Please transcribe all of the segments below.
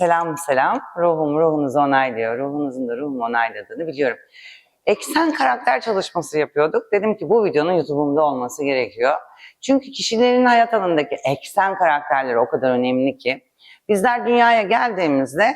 Selam selam. Ruhum ruhunuzu onaylıyor. Ruhunuzun da ruhumu onayladığını biliyorum. Eksen karakter çalışması yapıyorduk. Dedim ki bu videonun YouTube'umda olması gerekiyor. Çünkü kişilerin hayat alanındaki eksen karakterleri o kadar önemli ki. Bizler dünyaya geldiğimizde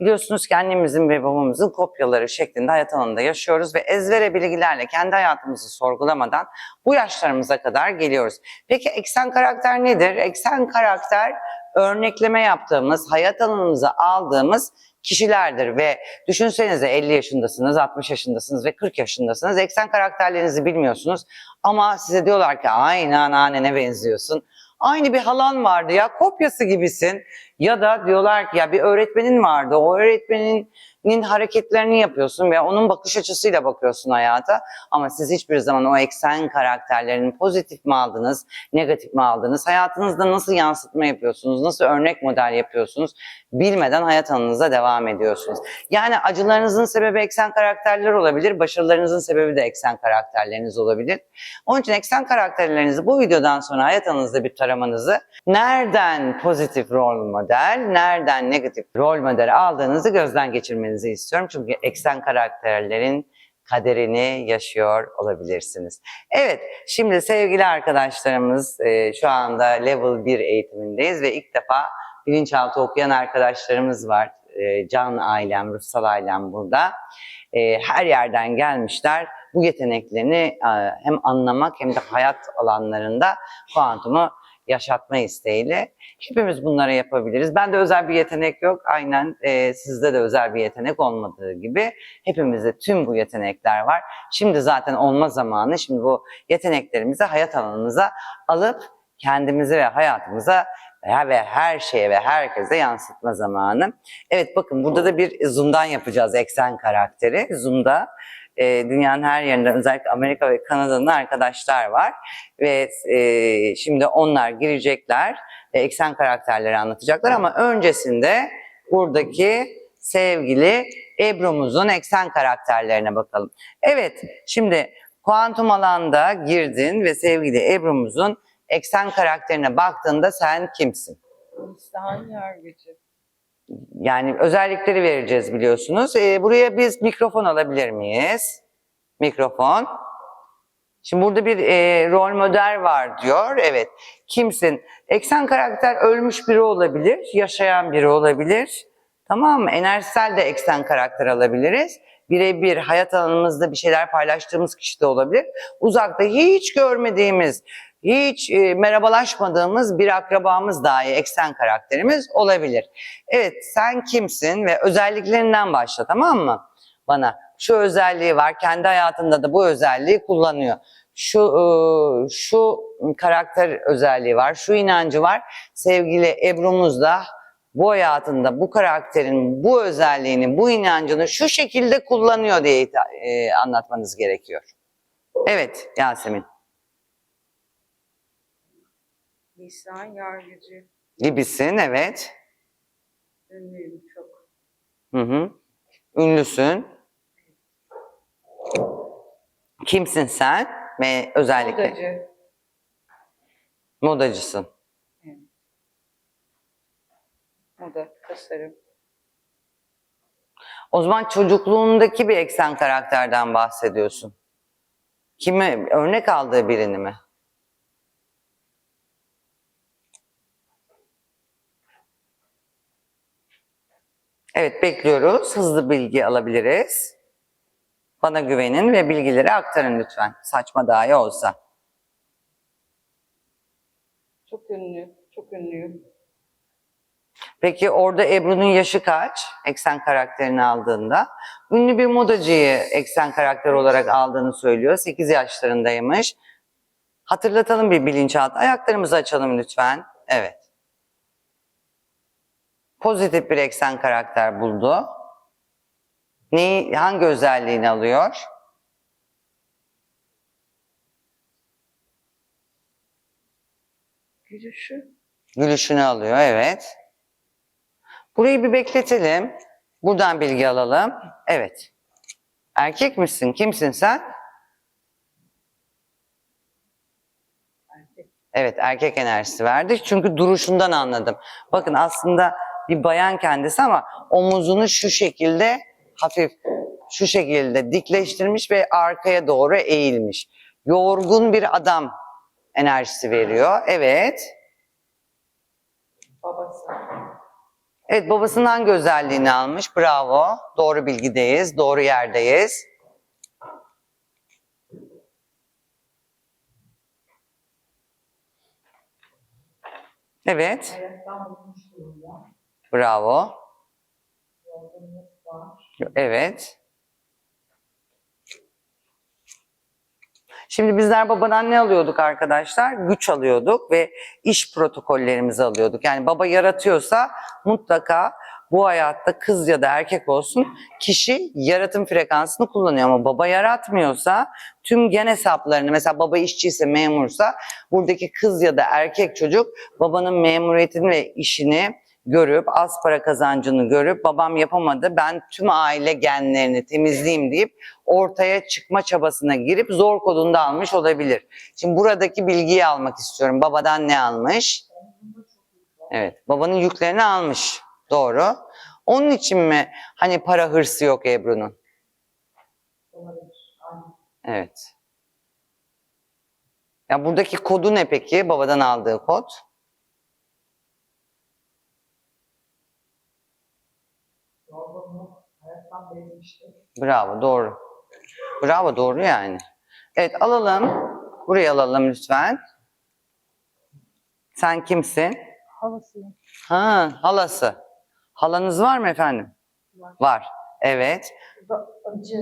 biliyorsunuz ki annemizin ve babamızın kopyaları şeklinde hayat alanında yaşıyoruz ve ezbere bilgilerle kendi hayatımızı sorgulamadan bu yaşlarımıza kadar geliyoruz. Peki eksen karakter nedir? Eksen karakter örnekleme yaptığımız, hayat alanımıza aldığımız kişilerdir ve düşünsenize 50 yaşındasınız, 60 yaşındasınız ve 40 yaşındasınız. Eksen karakterlerinizi bilmiyorsunuz ama size diyorlar ki aynı anneannene benziyorsun. Aynı bir halan vardı ya kopyası gibisin. Ya da diyorlar ki ya bir öğretmenin vardı. O öğretmenin hareketlerini yapıyorsun ve onun bakış açısıyla bakıyorsun hayata. Ama siz hiçbir zaman o eksen karakterlerini pozitif mi aldınız, negatif mi aldınız? Hayatınızda nasıl yansıtma yapıyorsunuz, nasıl örnek model yapıyorsunuz? Bilmeden hayat alanınıza devam ediyorsunuz. Yani acılarınızın sebebi eksen karakterler olabilir, başarılarınızın sebebi de eksen karakterleriniz olabilir. Onun için eksen karakterlerinizi bu videodan sonra hayat alanınızda bir taramanızı nereden pozitif rol model, nereden negatif rol model aldığınızı gözden geçirmenizi istiyorum. Çünkü eksen karakterlerin kaderini yaşıyor olabilirsiniz. Evet, şimdi sevgili arkadaşlarımız e, şu anda level 1 eğitimindeyiz ve ilk defa bilinçaltı okuyan arkadaşlarımız var. E, Can ailem, ruhsal ailem burada. E, her yerden gelmişler. Bu yeteneklerini hem anlamak hem de hayat alanlarında kuantumu yaşatma isteğiyle. Hepimiz bunları yapabiliriz. Bende özel bir yetenek yok. Aynen e, sizde de özel bir yetenek olmadığı gibi hepimizde tüm bu yetenekler var. Şimdi zaten olma zamanı. Şimdi bu yeteneklerimizi hayat alanımıza alıp kendimize ve hayatımıza veya ve her şeye ve herkese yansıtma zamanı. Evet bakın burada da bir zoom'dan yapacağız eksen karakteri. Zoom'da e, dünyanın her yerinden özellikle Amerika ve Kanada'nın arkadaşlar var. Ve e, şimdi onlar girecekler e, eksen karakterleri anlatacaklar ama öncesinde buradaki sevgili Ebru'muzun eksen karakterlerine bakalım. Evet şimdi kuantum alanda girdin ve sevgili Ebru'muzun eksen karakterine baktığında sen kimsin? İnsan yargıcı. Yani özellikleri vereceğiz biliyorsunuz. Ee, buraya biz mikrofon alabilir miyiz? Mikrofon. Şimdi burada bir e, rol model var diyor. Evet. Kimsin? Eksen karakter ölmüş biri olabilir, yaşayan biri olabilir. Tamam mı? Enerjisel de eksen karakter alabiliriz. Birebir hayat alanımızda bir şeyler paylaştığımız kişi de olabilir. Uzakta hiç görmediğimiz, hiç e, merhabalaşmadığımız bir akrabamız dahi eksen karakterimiz olabilir. Evet sen kimsin ve özelliklerinden başla tamam mı? Bana şu özelliği var kendi hayatında da bu özelliği kullanıyor. Şu e, şu karakter özelliği var, şu inancı var. Sevgili Ebru'muz da bu hayatında bu karakterin bu özelliğini, bu inancını şu şekilde kullanıyor diye e, anlatmanız gerekiyor. Evet Yasemin. Lisan yargıcı. Gibisin evet. Ünlüyüm çok. Hı hı. Ünlüsün. Kimsin sen ve özellikle Modacı. modacısın. Moda, tasarım. O zaman çocukluğundaki bir eksen karakterden bahsediyorsun. Kime örnek aldığı birini mi? Evet bekliyoruz. Hızlı bilgi alabiliriz. Bana güvenin ve bilgileri aktarın lütfen. Saçma dahi olsa. Çok ünlü. Çok ünlüyüm. Peki orada Ebru'nun yaşı kaç? Eksen karakterini aldığında. Ünlü bir modacıyı eksen karakter olarak aldığını söylüyor. 8 yaşlarındaymış. Hatırlatalım bir bilinçaltı. Ayaklarımızı açalım lütfen. Evet. Pozitif bir eksen karakter buldu. Neyi, hangi özelliğini alıyor? Gülüşü. Gülüşünü alıyor, evet. Burayı bir bekletelim. Buradan bilgi alalım. Evet. Erkek misin? Kimsin sen? Erkek. Evet, erkek enerjisi verdi. Çünkü duruşundan anladım. Bakın aslında bir bayan kendisi ama omuzunu şu şekilde hafif şu şekilde dikleştirmiş ve arkaya doğru eğilmiş. Yorgun bir adam enerjisi veriyor. Evet. Babası. Evet babasından güzelliğini almış. Bravo. Doğru bilgideyiz. Doğru yerdeyiz. Evet. Durumda. Bravo. Evet. Şimdi bizler babadan ne alıyorduk arkadaşlar? Güç alıyorduk ve iş protokollerimizi alıyorduk. Yani baba yaratıyorsa mutlaka bu hayatta kız ya da erkek olsun kişi yaratım frekansını kullanıyor ama baba yaratmıyorsa tüm gen hesaplarını mesela baba işçiyse memursa buradaki kız ya da erkek çocuk babanın memuriyetini ve işini görüp az para kazancını görüp babam yapamadı ben tüm aile genlerini temizleyeyim deyip ortaya çıkma çabasına girip zor kodunda almış olabilir. Şimdi buradaki bilgiyi almak istiyorum. Babadan ne almış? Evet, babanın yüklerini almış. Doğru. Onun için mi hani para hırsı yok Ebru'nun? Evet. Ya buradaki kodu ne peki? Babadan aldığı kod? Bravo, doğru. Bravo, doğru yani. Evet, alalım. Buraya alalım lütfen. Sen kimsin? Halasıyım. Ha, halası. Halanız var mı efendim? Var. Var. Evet, acı,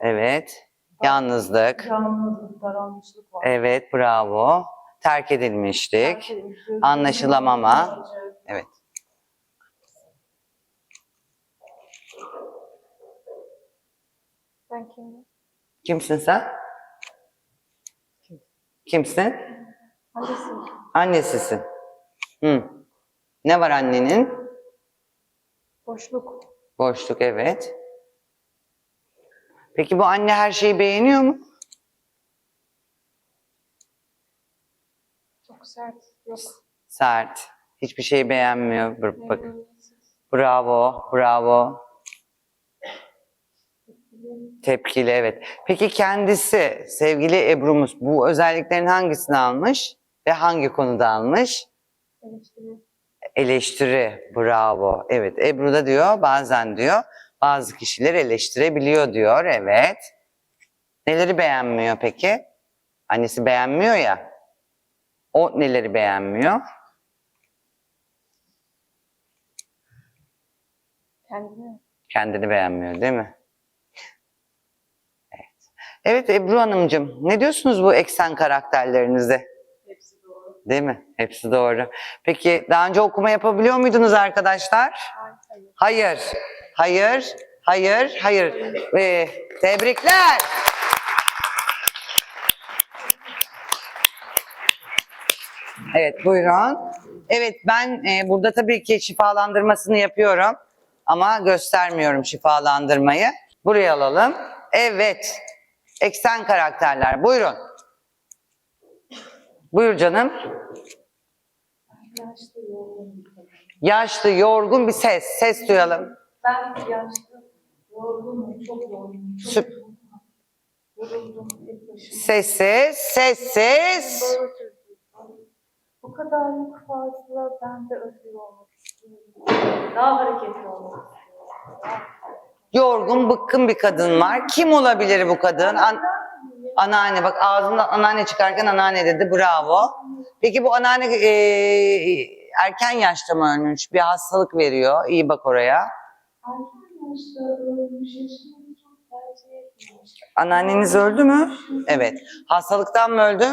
evet. Yalnızlık. yalnızlık, daralmışlık var. Evet, bravo. Terk edilmiştik. Terk edilmiş, Anlaşılamama. acı. Evet. Ben kimim? Kimsin sen? Kimsin? Annesi. Annesisin. Hı. Ne var annenin? Boşluk. Boşluk, evet. Peki bu anne her şeyi beğeniyor mu? Çok sert. Yok. Sert. Hiçbir şeyi beğenmiyor. Bak. Bravo, bravo. Tepkili, evet. Peki kendisi, sevgili Ebru'muz bu özelliklerin hangisini almış ve hangi konuda almış? Eleştiri. Eleştiri, bravo. Evet, Ebru da diyor, bazen diyor, bazı kişiler eleştirebiliyor diyor, evet. Neleri beğenmiyor peki? Annesi beğenmiyor ya. O neleri beğenmiyor? Kendini. Kendini beğenmiyor değil mi? Evet. Ebru Hanımcığım, ne diyorsunuz bu eksen karakterlerinize? Hepsi doğru. Değil mi? Hepsi doğru. Peki daha önce okuma yapabiliyor muydunuz arkadaşlar? Hayır. Hayır. Hayır, hayır, hayır, hayır. Ee, tebrikler. Evet, buyurun. Evet, ben e, burada tabii ki şifalandırmasını yapıyorum ama göstermiyorum şifalandırmayı. Buraya alalım. Evet, eksen karakterler. Buyurun. Buyur canım. Yaşlı, yorgun bir ses. Ses duyalım. Ben yaşlı, yorgunum, çok yorgunum. Çok Süp- yoruldum. Sessiz, sessiz. Bu kadarlık fazla ben de özgür olmak istiyorum. Daha hareketli olmak istiyorum. Yorgun, bıkkın bir kadın var. Kim olabilir bu kadın? An- anneanne bak ağzından anneanne çıkarken anneanne dedi. Bravo. Peki bu anneanne e, erken yaşta mı ölmüş? Bir hastalık veriyor. İyi bak oraya. Anneanneniz öldü mü? Evet. Hastalıktan mı öldü?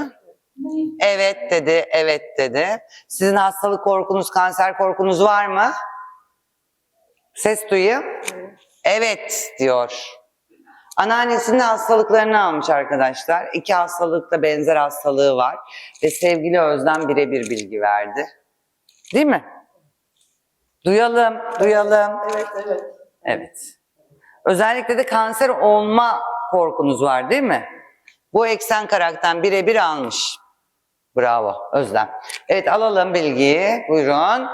Evet dedi, evet dedi. Sizin hastalık korkunuz, kanser korkunuz var mı? Ses duyayım. Evet diyor. Anneannesinin hastalıklarını almış arkadaşlar. İki hastalıkta benzer hastalığı var. Ve sevgili Özlem birebir bilgi verdi. Değil mi? Duyalım, duyalım. Evet, evet. Evet. Özellikle de kanser olma korkunuz var değil mi? Bu eksen karakter birebir almış. Bravo Özlem. Evet alalım bilgiyi. Buyurun.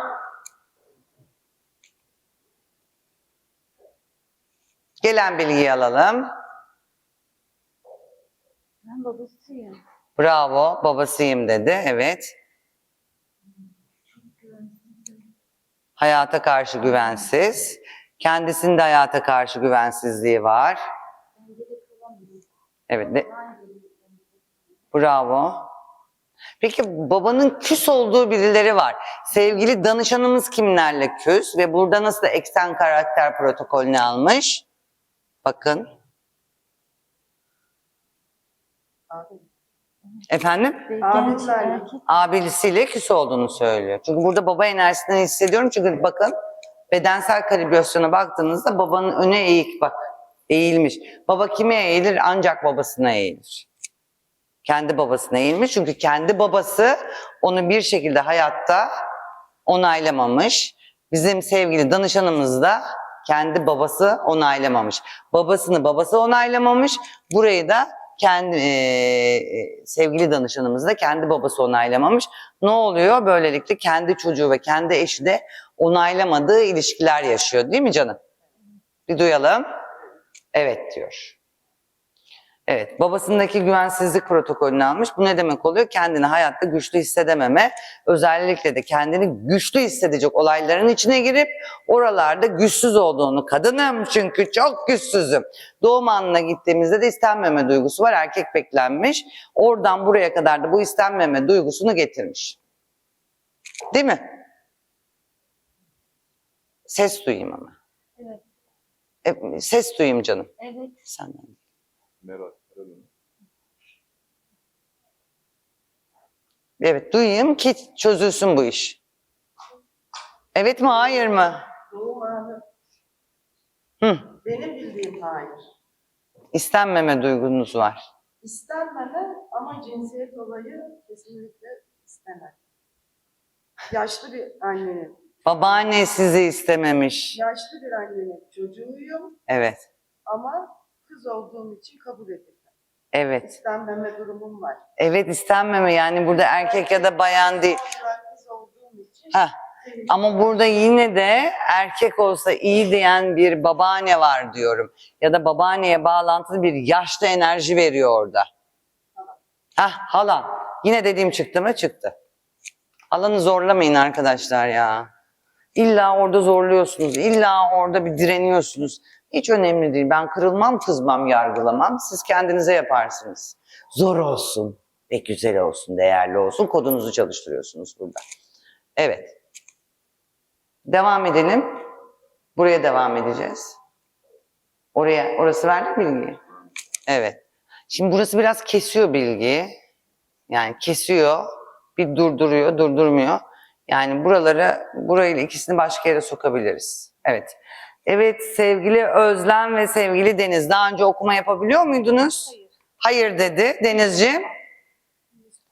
Gelen bilgiyi alalım. Ben babasıyım. Bravo, babasıyım dedi. Evet. Hayata karşı güvensiz. Kendisinde hayata karşı güvensizliği var. Evet. de- Bravo. Peki babanın küs olduğu birileri var. Sevgili danışanımız kimlerle küs ve burada nasıl eksen karakter protokolünü almış? Bakın. Efendim? Abisiyle küs olduğunu söylüyor. Çünkü burada baba enerjisinden hissediyorum. Çünkü bakın bedensel kalibrasyona baktığınızda babanın öne eğik bak. Eğilmiş. Baba kime eğilir? Ancak babasına eğilir. Kendi babasına eğilmiş. Çünkü kendi babası onu bir şekilde hayatta onaylamamış. Bizim sevgili danışanımız da kendi babası onaylamamış. Babasını babası onaylamamış. Burayı da kendi eee, sevgili danışanımız da kendi babası onaylamamış. Ne oluyor? Böylelikle kendi çocuğu ve kendi eşi de onaylamadığı ilişkiler yaşıyor. Değil mi canım? Bir duyalım. Evet diyor. Evet, babasındaki güvensizlik protokolünü almış. Bu ne demek oluyor? Kendini hayatta güçlü hissedememe, özellikle de kendini güçlü hissedecek olayların içine girip oralarda güçsüz olduğunu, kadınım çünkü çok güçsüzüm. Doğum anına gittiğimizde de istenmeme duygusu var, erkek beklenmiş. Oradan buraya kadar da bu istenmeme duygusunu getirmiş. Değil mi? Ses duyayım ama. Evet. E, ses duyayım canım. Evet. Senden. Ediyorum. Evet duyayım ki çözülsün bu iş. Evet mi hayır mı? Doğum anı. Hı. Benim bildiğim hayır. İstenmeme duygunuz var. İstenmeme ama cinsiyet olayı kesinlikle istemem. Yaşlı bir annenin, Babaanne sizi istememiş. yaşlı bir annenin çocuğuyum Evet. ama kız olduğum için kabul edildim. Evet. İstenmeme durumum var. Evet istenmeme yani burada erkek ya da bayan değil. Kız olduğum için sevgili- Ama burada yine de erkek olsa iyi diyen bir babaanne var diyorum. Ya da babaanneye bağlantılı bir yaşlı enerji veriyor orada. Hah halan. Yine dediğim çıktı mı? Çıktı. Alanı zorlamayın arkadaşlar ya. İlla orada zorluyorsunuz. illa orada bir direniyorsunuz. Hiç önemli değil. Ben kırılmam, kızmam, yargılamam. Siz kendinize yaparsınız. Zor olsun ve güzel olsun, değerli olsun. Kodunuzu çalıştırıyorsunuz burada. Evet. Devam edelim. Buraya devam edeceğiz. Oraya, orası verdi bilgiyi? Evet. Şimdi burası biraz kesiyor bilgiyi. Yani kesiyor, bir durduruyor, durdurmuyor. Yani buraları, burayla ikisini başka yere sokabiliriz. Evet. Evet sevgili Özlem ve sevgili Deniz. Daha önce okuma yapabiliyor muydunuz? Hayır. Hayır dedi Denizciğim.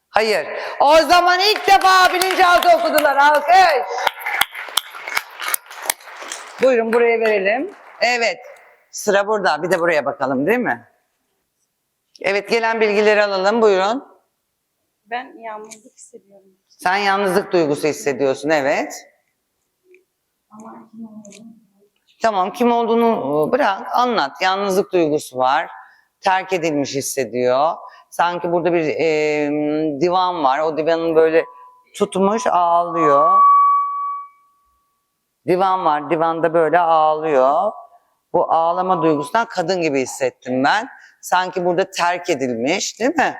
Hayır. O zaman ilk defa bilinçaltı okudular. Alkış. Buyurun buraya verelim. Evet. Sıra burada. Bir de buraya bakalım değil mi? Evet gelen bilgileri alalım. Buyurun. Ben yalnızlık hissediyorum. Sen yalnızlık duygusu hissediyorsun. Evet. Tamam kim olduğunu bırak anlat. Yalnızlık duygusu var. Terk edilmiş hissediyor. Sanki burada bir e, divan var. O divanın böyle tutmuş ağlıyor. Divan var. Divanda böyle ağlıyor. Bu ağlama duygusundan kadın gibi hissettim ben. Sanki burada terk edilmiş değil mi?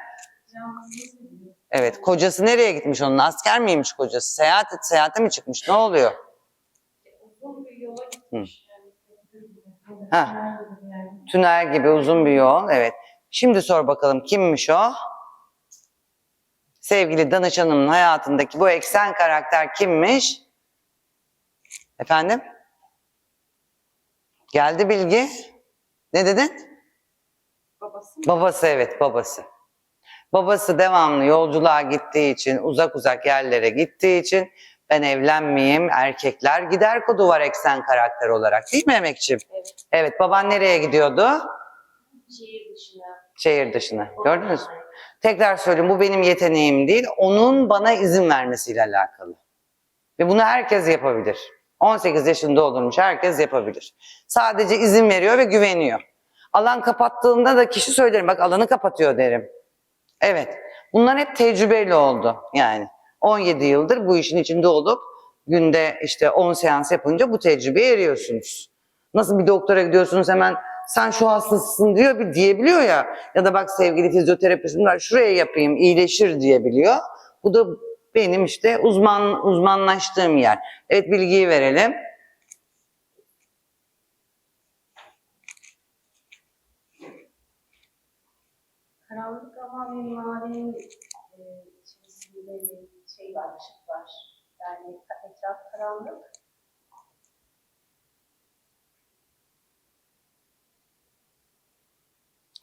Evet. Kocası nereye gitmiş onun? Asker miymiş kocası? Seyahat, seyahate mi çıkmış? Ne oluyor? Hı. Ha. Tünel gibi uzun bir yol. Evet. Şimdi sor bakalım kimmiş o? Sevgili danışanımın hayatındaki bu eksen karakter kimmiş? Efendim? Geldi bilgi. Ne dedin? Babası Babası evet babası. Babası devamlı yolculuğa gittiği için, uzak uzak yerlere gittiği için ben evlenmeyeyim, erkekler gider kodu var eksen karakter olarak. Değil mi Emekçim? Evet. Evet, baban nereye gidiyordu? şehir dışına. Şehir dışına. Gördünüz mü? Tekrar söyleyeyim bu benim yeteneğim değil, onun bana izin vermesiyle alakalı. Ve bunu herkes yapabilir. 18 yaşını doldurmuş herkes yapabilir. Sadece izin veriyor ve güveniyor. Alan kapattığında da kişi söylerim bak alanı kapatıyor derim. Evet. Bunlar hep tecrübeyle oldu yani. 17 yıldır bu işin içinde olup günde işte 10 seans yapınca bu tecrübeye eriyorsunuz. Nasıl bir doktora gidiyorsunuz hemen sen şu hastasısın diyor bir diyebiliyor ya ya da bak sevgili fizyoterapistim şuraya yapayım iyileşir diyebiliyor. Bu da benim işte uzman uzmanlaştığım yer. Evet bilgiyi verelim. Karanlık ama içerisinde şey var, ışık var. Yani etraf karanlık.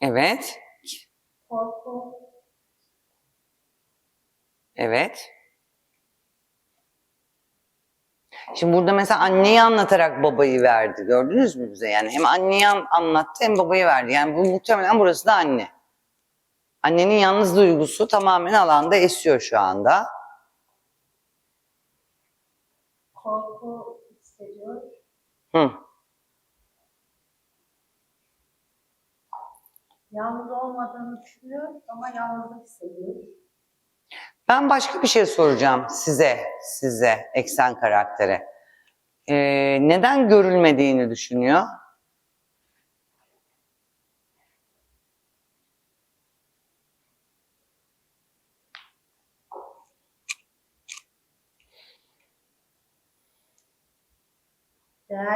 Evet. Korku, Evet. Şimdi burada mesela anneyi anlatarak babayı verdi. Gördünüz mü bize? Yani hem anneyi an- anlattı hem babayı verdi. Yani bu muhtemelen burası da anne. Annenin yalnız duygusu tamamen alanda esiyor şu anda. korku hissediyor. Hı. Yalnız olmadığını düşünüyor ama yalnızlık hissediyor. Ben başka bir şey soracağım size, size, eksen karaktere. Ee, neden görülmediğini düşünüyor?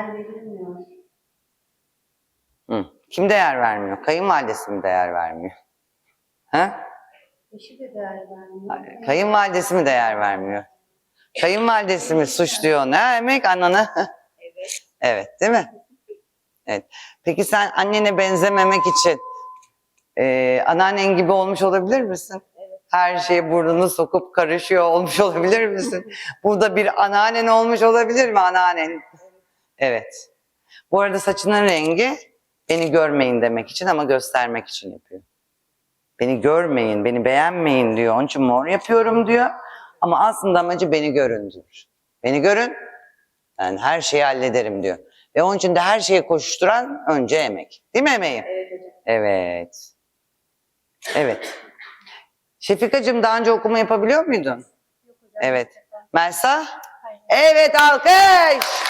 Değer verilmiyor. Hı. Kim değer vermiyor? Kayınvalidesi mi değer vermiyor? Ha? Eşi de değer vermiyor. Kayınvalidesi mi değer vermiyor? Kayınvalidesi mi suçluyor? Ne demek ananı? Evet. evet değil mi? Evet. Peki sen annene benzememek için e, anneannen gibi olmuş olabilir misin? Her şeye burnunu sokup karışıyor olmuş olabilir misin? Burada bir anneannen olmuş olabilir mi anneannen? Evet. Bu arada saçının rengi beni görmeyin demek için ama göstermek için yapıyor. Beni görmeyin, beni beğenmeyin diyor. Onun için mor yapıyorum diyor. Ama aslında amacı beni görün diyor. Beni görün, ben her şeyi hallederim diyor. Ve onun için de her şeye koşuşturan önce emek. Değil mi emeğim? Evet. Evet. Evet. Şefikacığım daha önce okuma yapabiliyor muydun? Yok hocam. Evet. Melsa? Hayır. Evet alkış.